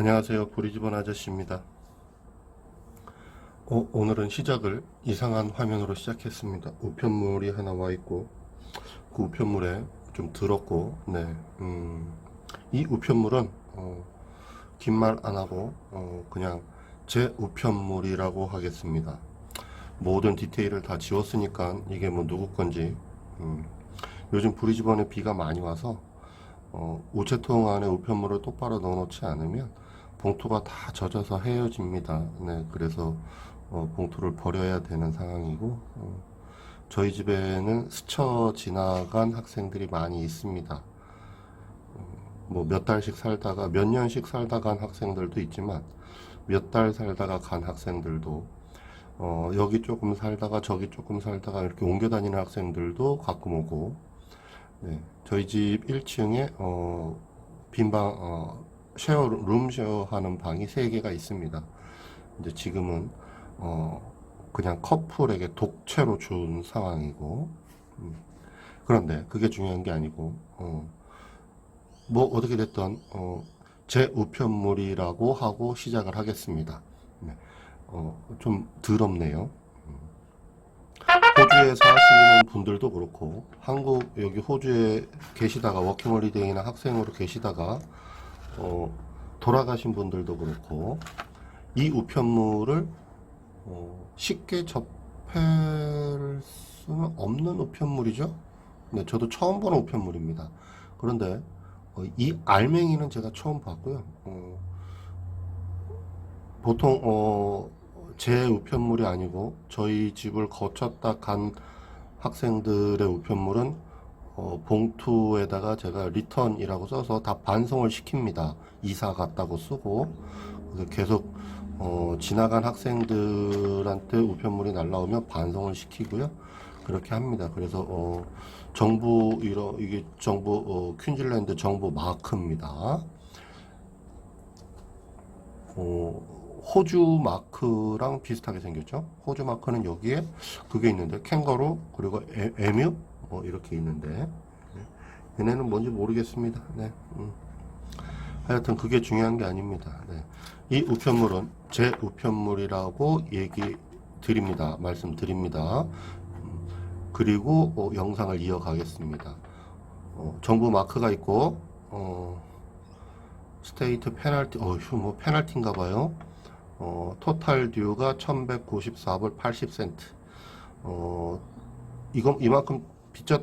안녕하세요. 보리집원 아저씨입니다. 어, 오늘은 시작을 이상한 화면으로 시작했습니다. 우편물이 하나 와 있고, 그 우편물에 좀 들었고, 네, 음, 이 우편물은, 어, 긴말 안 하고, 어, 그냥 제 우편물이라고 하겠습니다. 모든 디테일을 다 지웠으니까 이게 뭐 누구 건지, 음, 요즘 보리집원에 비가 많이 와서, 어, 우체통 안에 우편물을 똑바로 넣어놓지 않으면 봉투가 다 젖어서 헤어집니다. 네, 그래서 어, 봉투를 버려야 되는 상황이고 어, 저희 집에는 스쳐 지나간 학생들이 많이 있습니다. 뭐 몇 달씩 살다가 몇 년씩 살다 간 학생들도 있지만 몇 달 살다가 간 학생들도 어, 여기 조금 살다가 저기 조금 살다가 이렇게 옮겨 다니는 학생들도 가끔 오고 네, 저희 집 1층에 어, 빈방 어, 쉐어 룸 쉐어 하는 방이 3개가 있습니다. 이제 지금은 어, 그냥 커플에게 독채로 준 상황이고 음, 그런데 그게 중요한 게 아니고 어, 뭐 어떻게 됐던 어, 제 우편물이라고 하고 시작을 하겠습니다. 네, 어, 좀 더럽네요. 호주에서 하시는 분들도 그렇고 한국 여기 호주에 계시다가 워킹홀리데이나 학생으로 계시다가 어, 돌아가신 분들도 그렇고 이 우편물을 어, 쉽게 접할 수는 없는 우편물이죠. 네, 저도 처음 보는 우편물입니다. 그런데 어, 이 알맹이는 제가 처음 봤고요. 어, 보통 어, 제 우편물이 아니고 저희 집을 거쳤다 간 학생들의 우편물은 어, 봉투에다가 제가 리턴이라고 써서 다 반송을 시킵니다. 이사 갔다고 쓰고 계속 어, 지나간 학생들한테 우편물이 날라오면 반송을 시키고요. 그렇게 합니다. 그래서 어, 정부 이러 이게 정부 어, 퀸즐랜드 정부 마크입니다. 어, 호주 마크랑 비슷하게 생겼죠. 호주 마크는 여기에 그게 있는데 캥거루 그리고 에, 에뮤 뭐 이렇게 있는데 네. 얘네는 뭔지 모르겠습니다. 네. 음. 하여튼 그게 중요한 게 아닙니다. 네. 이 우편물은 제 우편물이라고 얘기 드립니다. 말씀드립니다. 음, 그리고 어, 영상을 이어가겠습니다. 어, 정부 마크가 있고 어, 스테이트 페널티 어휴 뭐 페널티인가 봐요. 어, 토탈 듀가 1194불 80센트. 어, 이거 이만큼 빚졌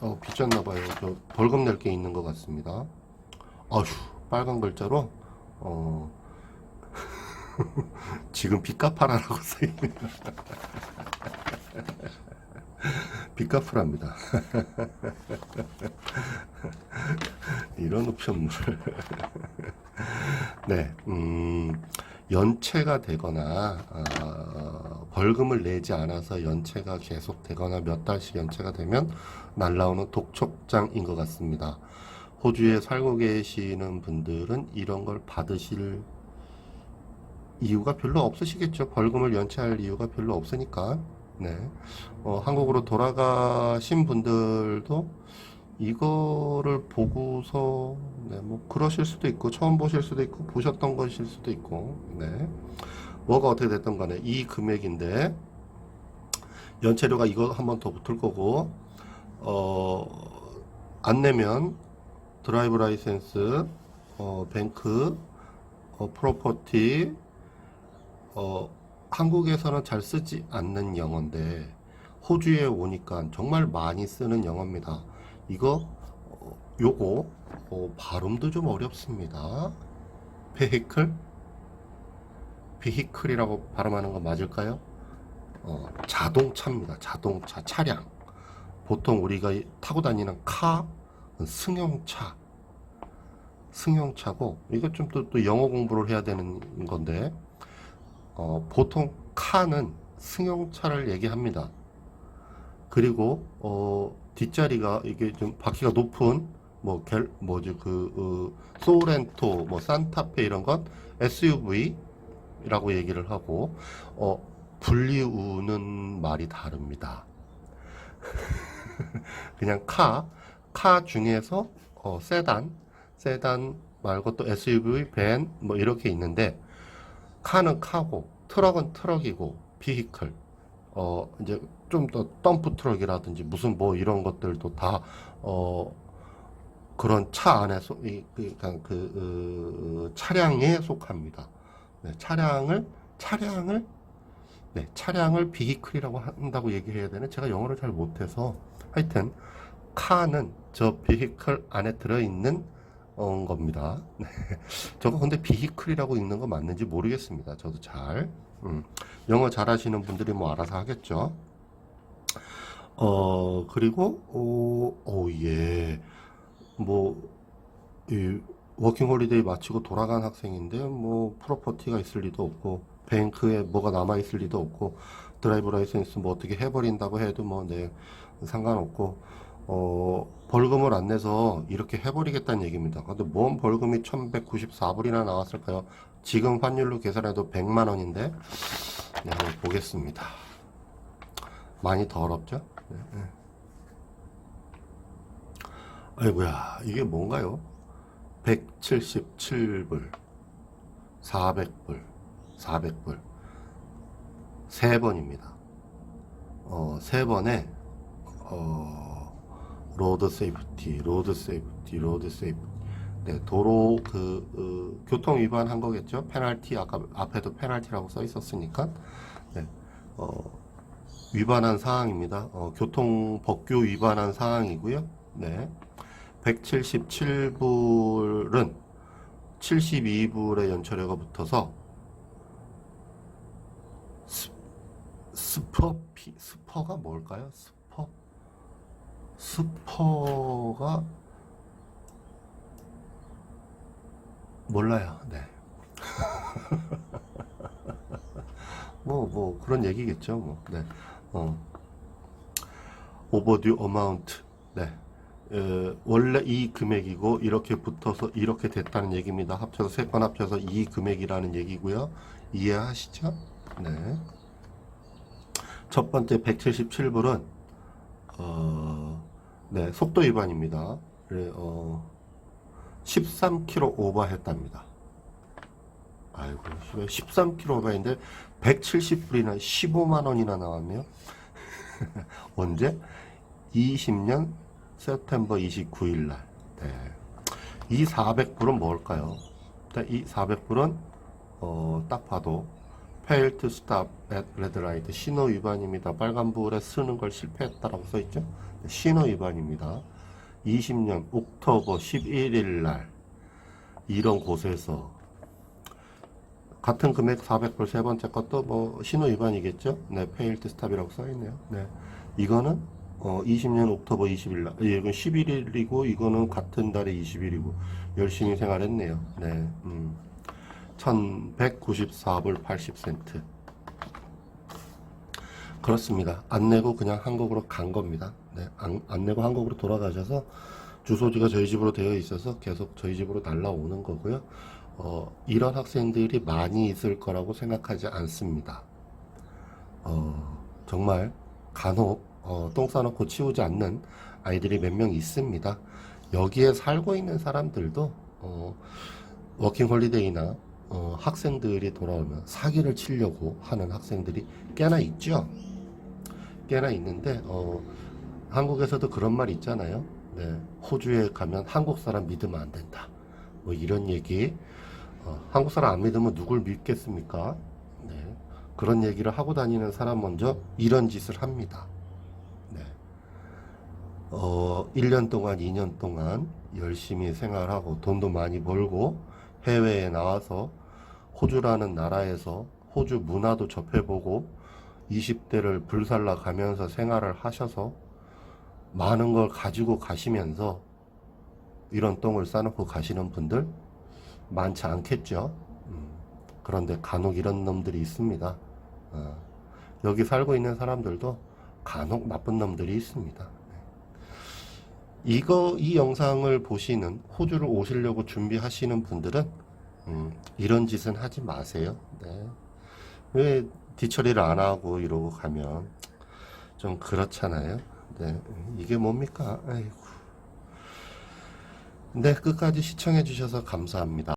어, 빚졌나 봐요. 저 벌금 낼 게 있는 것 같습니다. 어휴, 빨간 글자로 어, 지금 빚 갚아라라고 써 있네요. 빚 갚으랍니다. 이런 우편물. 네, 음, 연체가 되거나 어, 벌금을 내지 않아서 연체가 계속 되거나 몇 달씩 연체가 되면 날라오는 독촉장인 것 같습니다. 호주에 살고 계시는 분들은 이런 걸 받으실 이유가 별로 없으시겠죠. 벌금을 연체할 이유가 별로 없으니까. 네. 어, 한국으로 돌아가신 분들도 이거를 보고서 네, 뭐 그러실 수도 있고 처음 보실 수도 있고 보셨던 것일 수도 있고 네. 뭐가 어떻게 됐던 간에 이 금액인데 연체료가 이거 한 번 더 붙을 거고 어, 안 내면 드라이브 라이센스 어, 뱅크 어, 프로퍼티 어, 한국에서는 잘 쓰지 않는 영어인데 호주에 오니까 정말 많이 쓰는 영어입니다. 이거 어, 요거 어, 발음도 좀 어렵습니다. vehicle vehicle이라고 발음하는 거 맞을까요? 어, 자동차입니다. 자동차 차량. 보통 우리가 타고 다니는 카 승용차 승용차고 이거 좀또 또 영어 공부를 해야 되는 건데 어, 보통 카는 승용차를 얘기합니다. 그리고 어, 뒷자리가 이게 좀 바퀴가 높은 뭐 갤, 뭐지 그 어, 소렌토 뭐 산타페 이런 건 SUV라고 얘기를 하고 어, 분리우는 말이 다릅니다. 그냥 카, 카 중에서 어, 세단, 세단 말고 또 SUV, 밴, 뭐 이렇게 있는데, 카는 카고, 트럭은 트럭이고, 비히클, 어, 이제 좀 더 덤프 트럭이라든지 무슨 뭐 이런 것들도 다, 어, 그런 차 안에 속, 이, 그러니까 그, 어, 차량에 속합니다. 네, 차량을, 차량을, 네, 차량을 비히클이라고 한다고 얘기해야 되나? 제가 영어를 잘 못해서. 하여튼, 카는 저 비히클 안에 들어있는 어, 겁니다. 네. 저거 근데 비히클이라고 읽는 거 맞는지 모르겠습니다. 저도 잘. 음, 영어 잘하시는 분들이 뭐 알아서 하겠죠. 어, 그리고, 오, 오, 예. 뭐, 이, 워킹 홀리데이 마치고 돌아간 학생인데, 뭐, 프로퍼티가 있을 리도 없고, 뱅크에 뭐가 남아있을 리도 없고, 드라이브 라이센스 뭐 어떻게 해버린다고 해도 뭐, 네, 상관없고, 어, 벌금을 안 내서 이렇게 해버리겠다는 얘기입니다. 근데 뭔 벌금이 1194불이나 나왔을까요? 지금 환율로 계산해도 100만 원인데, 네, 한번 보겠습니다. 많이 더럽죠? 네, 네. 아이고야, 이게 뭔가요? 177불, 400불, 400불. 세 번입니다. 어, 세 번에, 어, 로드 세이프티, 로드 세이프티, 로드 세이프티. 네, 도로 그, 어, 교통 위반한 거겠죠? 페널티, 아까 앞에도 페널티라고 써 있었으니까. 네, 어, 위반한 사항입니다. 어, 교통 법규 위반한 사항이고요. 네. 177불은 72불의 연체료가 붙어서 스, 스퍼피 스퍼가 뭘까요? 스퍼 스퍼가 몰라요. 네. 뭐, 뭐, 그런 얘기겠죠. 뭐, 네. 어. 어마운트. 네. 에, 원래 이 금액이고, 이렇게 붙어서 이렇게 됐다는 얘기입니다. 합쳐서, 세 건 합쳐서 이 금액이라는 얘기고요. 이해하시죠? 네. 첫 번째 177불은, 어, 네, 속도 위반입니다. 네, 어, 13km 오버했답니다. 아이고, 13km 오버인데 170불이나 15만 원이나 나왔네요. 언제? 20년 세프템버 29일 날. 네. 이 400불은 뭘까요? 일단 이 400불은 어, 딱 봐도 fail to stop at red light 신호 위반입니다. 빨간불에 쓰는 걸 실패했다라고 써 있죠? 신호 위반입니다. 20년 옥토버 11일 날 이런 곳에서 같은 금액 400불 세 번째 것도 뭐 신호 위반이겠죠? 네, 페일트 스탑이라고 써 있네요. 네. 이거는 어 20년 옥토버 20일 날 예, 이건 11일이고 이거는 같은 달에 20일이고 열심히 생활했네요. 네. 음. 1194불 80센트. 그렇습니다. 안 내고 그냥 한국으로 간 겁니다. 네, 안, 안 내고 한국으로 돌아가셔서 주소지가 저희 집으로 되어 있어서 계속 저희 집으로 날라오는 거고요. 어, 이런 학생들이 많이 있을 거라고 생각하지 않습니다. 어, 정말 간혹 어, 똥 싸놓고 치우지 않는 아이들이 몇 명 있습니다. 여기에 살고 있는 사람들도 어, 워킹 홀리데이나 어, 학생들이 돌아오면 사기를 치려고 하는 학생들이 꽤나 있죠. 꽤나 있는데 어, 한국에서도 그런 말 있잖아요. 네, 호주에 가면 한국 사람 믿으면 안 된다. 뭐 이런 얘기. 어, 한국 사람 안 믿으면 누굴 믿겠습니까? 네, 그런 얘기를 하고 다니는 사람 먼저 이런 짓을 합니다. 네. 어, 1년 동안, 2년 동안 열심히 생활하고 돈도 많이 벌고 해외에 나와서 호주라는 나라에서 호주 문화도 접해보고 20대를 불살라 가면서 생활을 하셔서 많은 걸 가지고 가시면서 이런 똥을 싸놓고 가시는 분들 많지 않겠죠. 음, 그런데 간혹 이런 놈들이 있습니다. 어, 여기 살고 있는 사람들도 간혹 나쁜 놈들이 있습니다. 네. 이거 이 영상을 보시는 호주를 오시려고 준비하시는 분들은 음, 이런 짓은 하지 마세요. 네. 왜 뒤처리를 안 하고 이러고 가면 좀 그렇잖아요. 네. 이게 뭡니까? 아이고. 네, 끝까지 시청해 주셔서 감사합니다.